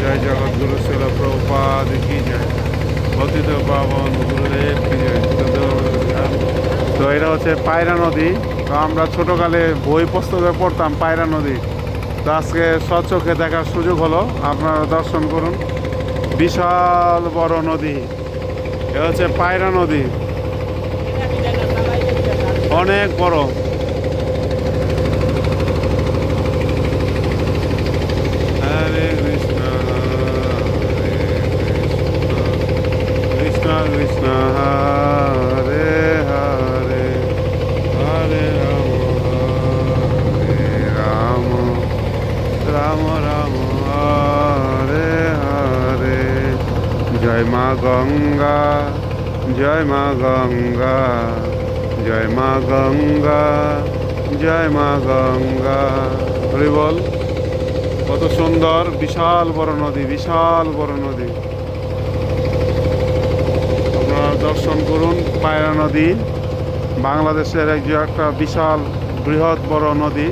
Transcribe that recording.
জয় জগৎগুরু শিল প্রভুপাদ কি জয়। পতিত পাবন গুরুদেব কি তো এটা হচ্ছে পায়রা নদী। তো আমরা ছোটোকালে বই পুস্তকে পড়তাম পায়রা নদী। তো আজকে স্বচক্ষে দেখার সুযোগ হলো। আপনারা দর্শন করুন। বিশাল বড় নদী। এ হচ্ছে পায়রা নদী। অনেক বড়। জয় মা গঙ্গা, জয় মা গঙ্গা, জয় মা গঙ্গা, জয় মা গঙ্গা। হরি বল, কত সুন্দর, বিশাল বড় নদী, বিশাল বড় নদী। আপনারা দর্শন করুন, পায়রা নদী, বাংলাদেশের একটা বিশাল বৃহৎ বড় নদী।